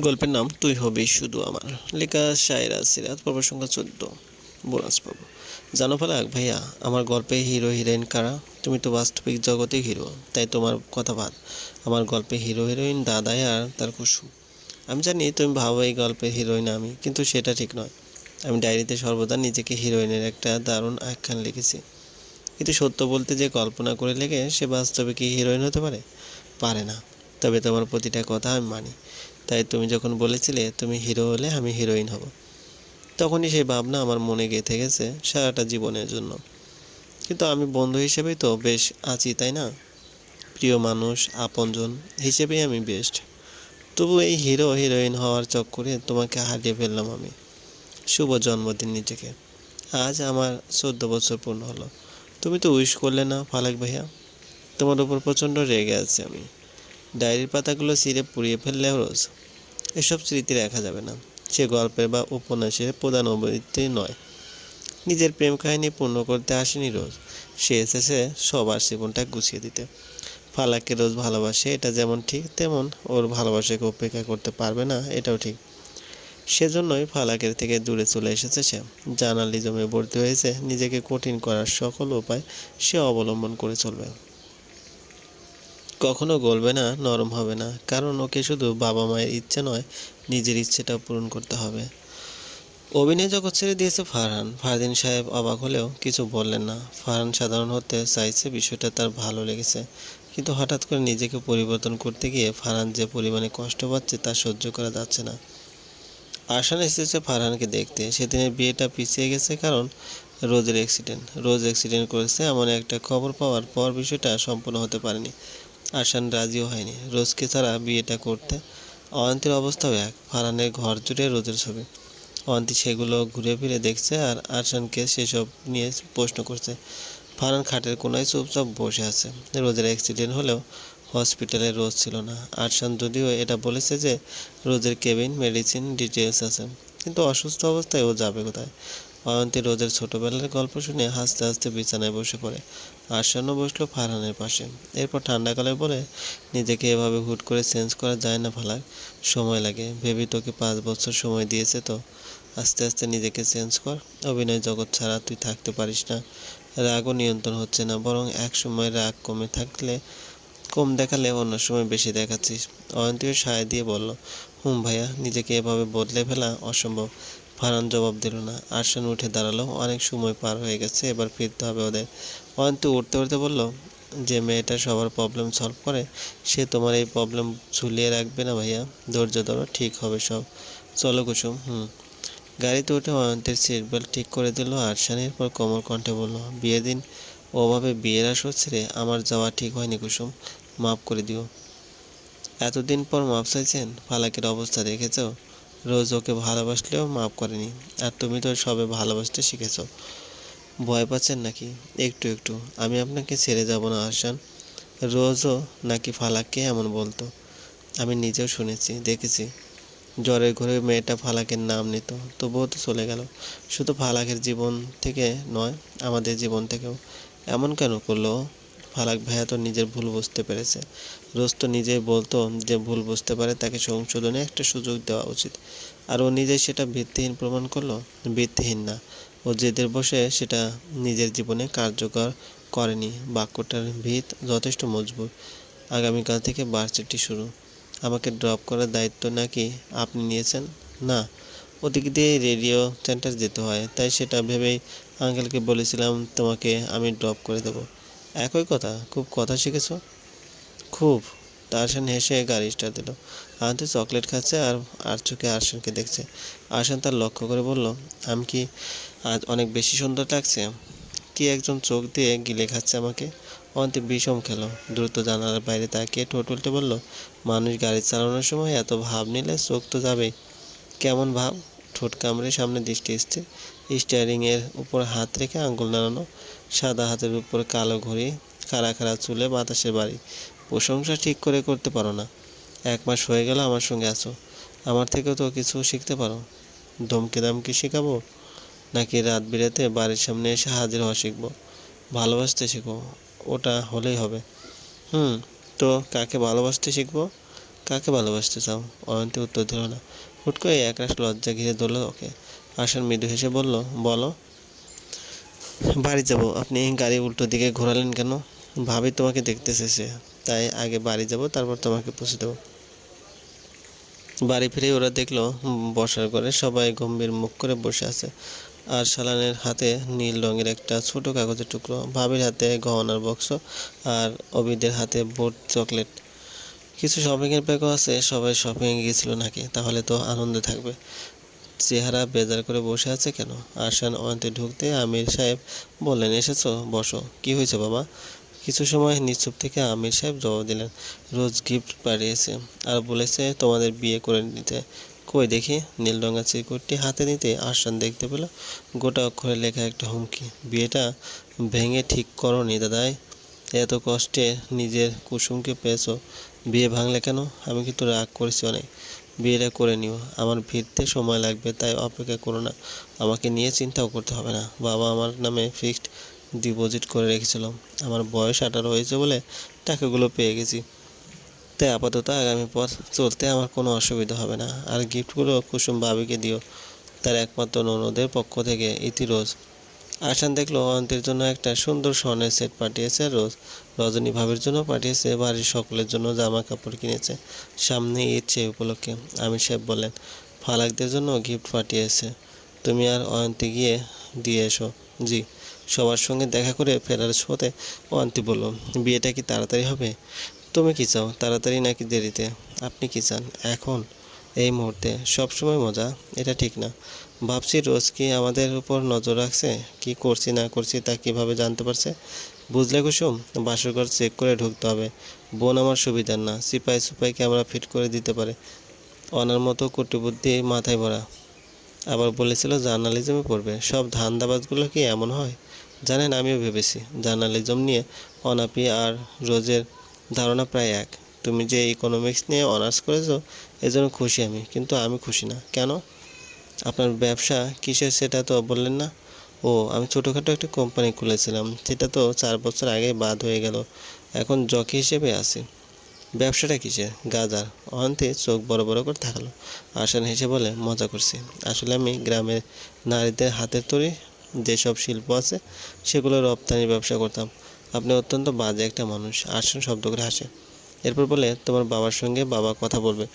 গল্পের নাম তুই হবি শুধু আমার। লেখা শায়রা সিরাত পর্ব সংখ্যা চোদ্দ। বোনাস পর্ব। জানো ফালাক ভাইয়া, আমার গল্পে হিরো, হিরোইন কারা? তুমি তো বাস্তবিক জগতে হিরো, তাই তোমার কথা বাদ। আমার গল্পে হিরো, হিরোইন দাদাই আর তার কুসুম আমি জানি তুমি ভাবো এই গল্পের হিরোইন আমি, কিন্তু সেটা ঠিক নয়। আমি ডায়েরিতে সর্বদা নিজেকে হিরোইনের একটা দারুণ আখ্যান লিখেছি। কিন্তু সত্য বলতে যে কল্পনা করে লেগে সে বাস্তবে কি হিরোইন হতে পারে? পারে না। তবে তোমার প্রতিটা কথা আমি মানি। তাই তুমি যখন বলেছিলে, তুমি হিরো হলে আমি হিরোইন হব। তখনই সেই ভাবনা আমার মনে গেঁথে গেছে সারাটা জীবনের জন্য। কিন্তু আমি বন্ধু হিসেবেই তো বেশ আছি, তাই না? প্রিয় মানুষ, আপনজন হিসেবেই আমি বেস্ট তবু এই হিরো হিরোইন হওয়ার চক্করে তোমাকে হারিয়ে ফেললাম আমি। শুভ জন্মদিন নিজেকে। আজ আমার চোদ্দ বছর পূর্ণ হলো। তুমি তো উইশ করলে না ফালাক ভাইয়া। তোমার উপর প্রচণ্ড রেগে আছি আমি। ডায়েরির পাতাগুলো ছিঁড়ে পুড়িয়ে ফেললে রোজ। এসব স্মৃতি রাখা যাবে না। সে গল্পের বা উপন্যাসের প্রধান অভিনেত্রী নয়। নিজের প্রেম কাহিনী পূর্ণ করতে আসেনি রোজ। সে এসেছে সবার জীবনটা গুছিয়ে দিতে। ফালাককে রোজ ভালোবাসে, এটা যেমন ঠিক, তেমন ওর ভালোবাসাকে উপেক্ষা করতে পারবে না, এটাও ঠিক। সেজন্যই ফালাকের থেকে দূরে চলে এসেছে সে। জার্নালিজমে ভর্তি হয়েছে, নিজেকে কঠিন করার সকল উপায় সে অবলম্বন করে চলবে। কখনো গলবে না, নরম হবে না। কারণ ওকে শুধু বাবা মায়ের ইচ্ছে নয়, নিজের ইচ্ছেটাও পূরণ করতে হবে। অভিনয় জগৎ ছেড়ে দিয়েছে ফারহান। ফারদিন সাহেব অবাক হলেও কিছু বললেন না। ফারহান সাধারণ হতে চাইছে বিষয়টা তার ভালো লেগেছে। কিন্তু হঠাৎ করে নিজেকে পরিবর্তন করতে গিয়ে ফারহান যে পরিমাণে কষ্ট পাচ্ছে তা সহ্য করা যাচ্ছে না। আসান এসেছে ফারহানকে দেখতে। সেদিনের বিয়েটা পিছিয়ে গেছে কারণ রোজের অ্যাক্সিডেন্ট রোজ অ্যাক্সিডেন্ট করেছে এমন একটা খবর পাওয়ার পর বিষয়টা সম্পূর্ণ হতে পারেনি। আসান রাজিও হয়নি। রোজকে ছাড়া বিয়েটা করতে। অয়ন্তীর অবস্থাও এক। ফারহানের ঘর জুড়ে রোজের ছবি। অয়ন্তী সেগুলো ঘুরে ফিরে দেখছে আর আরশানকে সেসব নিয়ে প্রশ্ন করছে। ফারহান খাটের কোনায় চুপচাপ বসে আছে। রোজের অ্যাক্সিডেন্ট হলেও হসপিটালে রোজ ছিল না। আরশান যদিও এটা বলেছে যে, রোজের কেবিন মেডিসিন ডিটেলস আছে। কিন্তু অসুস্থ অবস্থায় ও যাবে কোথায়? অয়ন্তী রোজের ছোটবেলার গল্প শুনে হাসতে হাসতে বিছানায় বসে পড়ে। আরশানও বসল ফারহানের পাশে। এরপর ঠান্ডাকালে বলে, নিজেকে এভাবে হুট করে চেঞ্জ করা যায় না ফালাক সময় লাগে। ভেবি তোকে পাঁচ বছর সময় দিয়েছে তো। আস্তে আস্তে নিজেকে চেঞ্জ কর। অভিনয় জগৎ ছাড়া তুই থাকতে পারিস না। রাগও নিয়ন্ত্রণ হচ্ছে না। বরং এক সময় রাগ কমে থাকলে, কম দেখালে অন্য সময় বেশি দেখাচ্ছিস। অয়ন্তীয় সায় দিয়ে বলল, হুম ভাইয়া, নিজেকে এভাবে বদলে ফেলা অসম্ভব। ফারহান জবাব দিল না। আরশান উঠে দাঁড়াল। অনেক সময় পার হয়ে গেছে। এবার ফিরতে হবে ওদের। অয়ন্তী উঠতে উঠতে বলল, যে মেয়েটা সবার প্রবলেম সলভ করে, সে তোমার এই প্রবলেম ঝুলিয়ে রাখবে না ভাইয়া। ধৈর্য ধরো, ঠিক হবে সব। চলো কুসুম, হুম। গাড়িতে উঠে অয়ন্তের সিট বেল্ট ঠিক করে দিল। আরশান এরপর কোমর কণ্ঠে বলল বিয়ে দিন ওভাবে বিয়ের আসর ছেড়ে আমার যাওয়া ঠিক হয়নি কুসুম। মাফ করে দিও। এতদিন পর মাপ চাইছেন? ফালাকের অবস্থা দেখেছ? রোজ ওকে ভালোবাসলেও মাফ করেনি। আর তুমি তো সবে ভালোবাসতে শিখেছ। ভয় পাচ্ছেন নাকি? একটু একটু। আমি আপনাকে ছেড়ে যাব না আসান রোজও নাকি ফালাককে এমন বলতো। আমি নিজেও শুনেছি, দেখেছি। জ্বরের ঘরে মেয়েটা ফালাকের নাম নিত, তবুও তো চলে গেল। শুধু ফালাকের জীবন থেকে নয়, আমাদের জীবন থেকেও। এমন কেন করল? ফালাক ভাইয়া তো নিজের ভুল বুঝতে পেরেছে। রোজ তো নিজেই বলতো যে ভুল বুঝতে পারে, তাকে সংশোধনে একটা সুযোগ দেওয়া উচিত। আর ও নিজেই সেটা ভিত্তিহীন প্রমাণ করল? ভিত্তিহীন না। ও জেদের বসে সেটা নিজের জীবনে কার্যকর করেনি। বাক্যটার ভিত যথেষ্ট মজবুত। আগামীকাল থেকে ভার্সিটি শুরু। আমাকে ড্রপ করার দায়িত্ব নাকি আপনি নিয়েছেন? না। ওদিক দিয়ে রেডিও সেন্টার যেতে হয়, তাই সেটা ভেবেই আঙ্কেলকে বলেছিলাম, তোমাকে আমি ড্রপ করে দেবো। একই কথা, খুব কথা শিখেছো? খুব। আরশান হেসে গাড়ি স্টার্ট দিল। আন্টি চকলেট খাচ্ছে আর আর চোখে আরশানকে দেখছে। আরশান তার লক্ষ্য করে বলল, আমি কি আজ অনেক বেশি সুন্দর লাগছে? কি একজন চোখ দিয়ে গিলে খাচ্ছে আমাকে? অন্তে বিষম খেলো। দ্রুত জানালার বাইরে তাকিয়ে ঠোঁট বলল, মানুষ গাড়ি চালানোর সময় এত ভাব নিলে চোখ তো যাবেই। কেমন ভাব? ঠোঁট কামড়ে সামনে দৃষ্টি স্থির স্টিয়ারিংয়ের উপর হাত রেখে আঙ্গুল নাড়ানো, সাদা হাতের উপর কালো ঘড়ি, খাড়া খাড়া চুলে বাতাসের বাড়ি। প্রশংসা ঠিক করে করতে পারো না। এক মাস হয়ে গেল আমার সঙ্গে আছো। আমার থেকেও তো কিছু শিখতে পারো। ধমকে দামকে শেখাবো? নাকি রাত বিরেতে বাড়ির সামনে এসে হাজির হওয়া শিখব? ভালোবাসতে শিখব? ওটা হলেই হবে। হুম, তো কাকে ভালোবাসতে শিখব? কাকে ভালোবাসতে চাও? অয়ন্তী উত্তর দিল না। হুট করে একরাশ লজ্জা ঘিরে ধরল ওকে। আশান মৃদু হেসে বলল, বলো, বাড়ি যাব? আপনি গাড়ি উল্টো দিকে ঘোরালেন কেন? ভাবি তোমাকে দেখতে এসেছে, তাই আগে বাড়ি যাব, তারপর তোমাকে পৌঁছে দেবো। বাড়ি ফিরে ওরা দেখল, বসার ঘরে সবাই গম্ভীর মুখ করে বসে আছে, আর সালানের হাতে নীল রঙের একটা ছোট কাগজের টুকরো। ভাবির হাতে গহনার বক্স আর অবিদের হাতে বোট চকলেট। কিছু শপিংয়ের ব্যাগও আছে, সবাই শপিংয়ে গিয়েছিল নাকি? তাহলে তো আনন্দে থাকবে। চেহারা বেজার করে বসে আছে কেন? আসান অন্তে ঢুকতে আমির সাহেব বললেন, এসেছ? বসো। কি হয়েছে বাবা? কিছু সময় নিশ্চুপ থেকে আমির সাহেব জবাব দিলেন, রোজ গিফট পাঠিয়েছে আর বলেছে তোমাদের বিয়ে করে নিতে। কই দেখি, নীল রঙের চিরকুটটি হাতে নিতে আসান দেখতে পেল, গোটা অক্ষরে লেখা একটা হুমকি। বিয়েটা ভেঙে ঠিক করো নি দাদাই। এত কষ্টে নিজের কুসুমকে পেয়েছ? বিয়ে ভাঙলে কেন? আমি কিন্তু রাগ করেছি অনেক। বিয়েটা করে নিও। আমার ফিরতে সময় লাগবে, তাই অপেক্ষা করো না। আমাকে নিয়ে চিন্তাও করতে হবে না। বাবা আমার নামে ফিক্সড ডিপোজিট করে রেখেছিলাম। আমার বয়স আঠারো হয়েছে বলে টাকাগুলো পেয়ে গেছি। তাই আপাতত আগামী পথ চলতে আমার কোনো অসুবিধা হবে না। আর গিফটগুলো কুসুম বাবিকে দিও। তার একমাত্র ননদের পক্ষ থেকে ইতি রোজ। আসান দেখল অন্তের জন্য একটা সুন্দর স্বর্ণের সেট পাঠিয়েছে। রোজ রজনী ভাবের জন্য পাঠিয়েছে, বাড়ির সকলের জন্য জামা কাপড় কিনেছে। সামনে সে উপলক্ষে আমির সাহেব বললেন, ফালাকদের জন্য গিফট পাঠিয়েছে। তুমি আর অয়ন্তি গিয়ে দিয়ে এসো। জি। সবার সঙ্গে দেখা করে ফেরার শোতে অয়ন্তি বলল, বিয়েটা কি তাড়াতাড়ি হবে? তুমি কি চাও? তাড়াতাড়ি নাকি দেরিতে? আপনি কি চান? এখন? এই মুহূর্তে সবসময় মজা, এটা ঠিক না। ভাবছি রোজ কি আমাদের উপর নজর রাখছে? কি করছি, না করছি তা কীভাবে জানতে পারছে? বুঝলে কুসুম, বাসর ঘর চেক করে ঢুকতে হবে। বোন আমার সুবিধার না, সিপাই সুপাই ক্যামেরা ফিট করে দিতে পারে। অনার মতো কুটিবুদ্ধি মাথায় ভরা। আবার বলেছিল জার্নালিজমে পড়বে। সব ধান ধান্দাবাজগুলো কি এমন হয়? জানেন, আমিও ভেবেছি। জার্নালিজম নিয়ে অনাপি আর রোজের ধারণা প্রায় এক। তুমি যে ইকোনমিক্স নিয়ে অনার্স করেছ এজন্য খুশি আমি, কিন্তু আমি খুশি না। কেন? আপনার ব্যবসা কিসের সেটা তো বললেন না। ও, আমি ছোটোখাটো একটা কোম্পানি খুলেছিলাম, সেটা তো চার বছর আগে বাদ হয়ে গেল। এখন জকি হিসেবে আছি। ব্যবসাটা কিসের? গাজার। অন্তে চোখ বড় বড় করে থাকল আসান হেসে বলে, মজা করছি। আসলে আমি গ্রামের নারীদের হাতের তৈরি যেসব শিল্প আছে, সেগুলো রপ্তানির ব্যবসা করতাম। আপনি অত্যন্ত বাজে একটা মানুষ। আসান শব্দ করে হাসে। এরপর বলে, তোমার বাবার সঙ্গে বাবা কথা বলবে।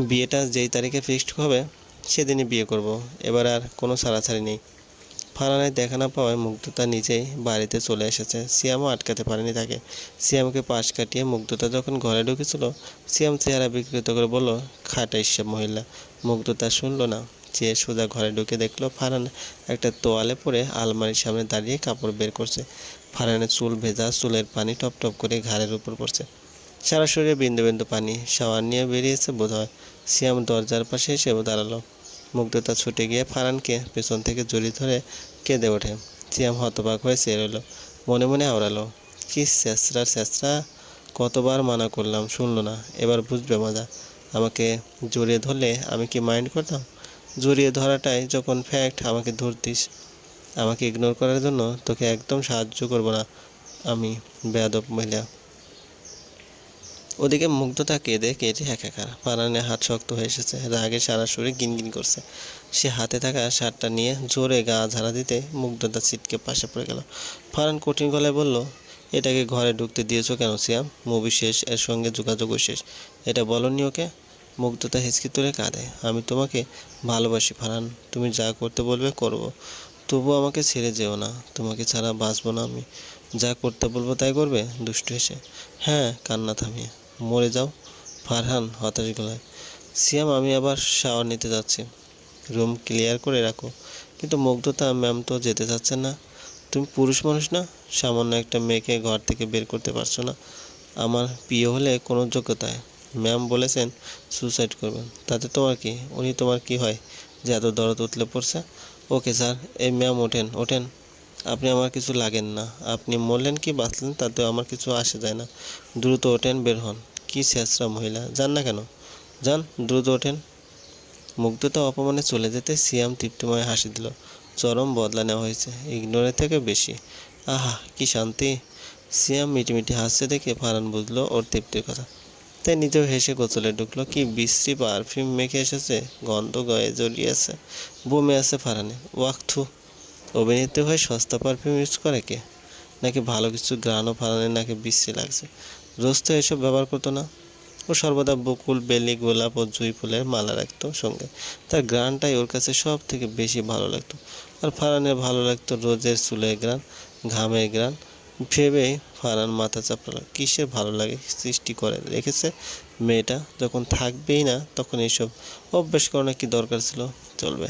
বিয়েটা যেই তারিখে ফিক্সড হবে, সেদিনই বিয়ে করব। এবার আর কোনো ছাড়াছাড়ি নেই। ফারহানের দেখা না পাওয়ায় মুগ্ধতা নিজেই বাড়িতে চলে এসেছে। সিয়ামও আটকাতে পারেনি তাকে। সিয়ামকে পাশ কাটিয়ে মুগ্ধতা যখন ঘরে ঢুকেছিল, সিয়াম চেহারা বিকৃত করে বলল, খাটা ইসব মহিলা। মুগ্ধতা শুনলো না। চেয়ে সোজা ঘরে ঢুকে দেখল ফারহান একটা তোয়ালে পরে আলমারির সামনে দাঁড়িয়ে কাপড় বের করছে। ফারানের চুল ভেজা, চুলের পানি টপ টপ করে ঘাড়ের উপর পড়ছে। সারা শরীরে বিন্দু বিন্দু পানি, শাওয়ার নিয়ে বেরিয়েছে বোধ হয় সিয়াম দরজার পাশে এসে দাঁড়াল। মুগ্ধতা ছুটে গিয়ে ফারানকে পেছন থেকে জড়িয়ে ধরে কেঁদে ওঠে। সিয়াম হতবাক হয়ে চেয়ে রইল। মনে মনে আওড়ালো কি স্যাঁচড়া স্যাঁচড়া, কতবার মানা করলাম, শুনলো না, এবার বুঝবে মজা। আমাকে জড়িয়ে ধরলে আমি কি মাইন্ড করতাম? জড়িয়ে ধরাটাই যখন ফ্যাক্ট আমাকে ধরতিস। আমাকে ইগনোর করার জন্য তোকে একদম সাহায্য করব না, আমি বেয়াদব মহিলা। ওদিকে মুগ্ধতা কেঁদে কেটে একাকার পারানের হাত শক্ত হয়ে এসেছে, রাগে সারা শরীর গিনগিন করছে। সে হাতে থাকা শার্টটা নিয়ে জোরে গা ঝাড়া দিতে মুগ্ধতা ছিটকে পাশে পড়ে গেল। ফারান কঠিন গলায় বলল, এটাকে ঘরে ঢুকতে দিয়েছ কেন, সিয়াম? মুভি শেষ, এর সঙ্গে যোগাযোগও শেষ। এটা বলনি ওকে? মুগ্ধতা হিচকি তুলে কাঁদে, আমি তোমাকে ভালোবাসি ফারান তুমি যা করতে বলবে, করব। তবু আমাকে ছেড়ে যেও না, তোমাকে ছাড়া বাঁচবো না আমি। যা করতে বলব তাই করবে? দুষ্টু এসে হ্যাঁ কান্না থামিয়ে। মরে যাও, ফারহান হতাশ গলায়। সিয়াম, আমি আবার শাওয়ার নিতে যাচ্ছি। রুম ক্লিয়ার করে রাখো। কিন্তু মুগ্ধতা ম্যাম তো যেতে চাচ্ছেন না। তুমি পুরুষ মানুষ না? সামান্য একটা মেয়েকে ঘর থেকে বের করতে পারছ না। আমার প্রিয় হলে কোনো যোগ্যতায়। ম্যাম বলেছেন সুসাইড করবেন। তাতে তোমার কি? উনি তোমার কি হয়? যে এত দরদ উতলে পড়ছে? ওকে স্যার, এই ম্যাম, ওঠেন ওঠেন। আপনি আমার কিছু লাগেন না। আপনি মরলেন কি বাঁচলেন তাতেও আমার কিছু আসে যায় না। দ্রুত ওঠেন, বের হন। কি শেষরা মহিলা? যান না কেন? যান, দ্রুত ওঠেন। মুগ্ধতা অপমানে চলে যেতে সিয়াম তৃপ্তিময় হাসি দিল। চরম বদলা নেওয়া হয়েছে। ইগনোরের থেকে বেশি। আহা, কি শান্তি। সিয়াম মিটিমিটি হাসছে দেখে ফারান বুঝলো ওর তৃপ্তির কথা। তাই নিজেও হেসে গোচলে ঢুকলো। কি বিশ্রী পারফিউম মেখে এসেছে। গন্ধ গয়ে জড়িয়েছে বমে আছে ফারানে ওয়াক্থু অভিনেত্রী হয়ে সস্তা পারফিউম ইউজ করে কে? নাকি ভালো কিছু গ্রানও ফারানে নাকি বিশ্রী লাগছে। রোজ তো এসব ব্যবহার করতো না। ও সর্বদা বকুল, বেলি, গোলাপ ও জুঁই ফুলের মালা রাখতো সঙ্গে। তার গ্রানটাই ওর কাছে সব থেকে বেশি ভালো লাগতো। আর ফারানের ভালো লাগতো রোজের চুলের গ্রান, ঘামের গ্রান। ভেবেই ফারান মাথা চাপড়ালো। কিসের ভালো লাগে সৃষ্টি করে, রেখেছে মেয়েটা? যখন থাকবেই না, তখন এইসব অভ্যাস করানো কি দরকার ছিল? চলবে।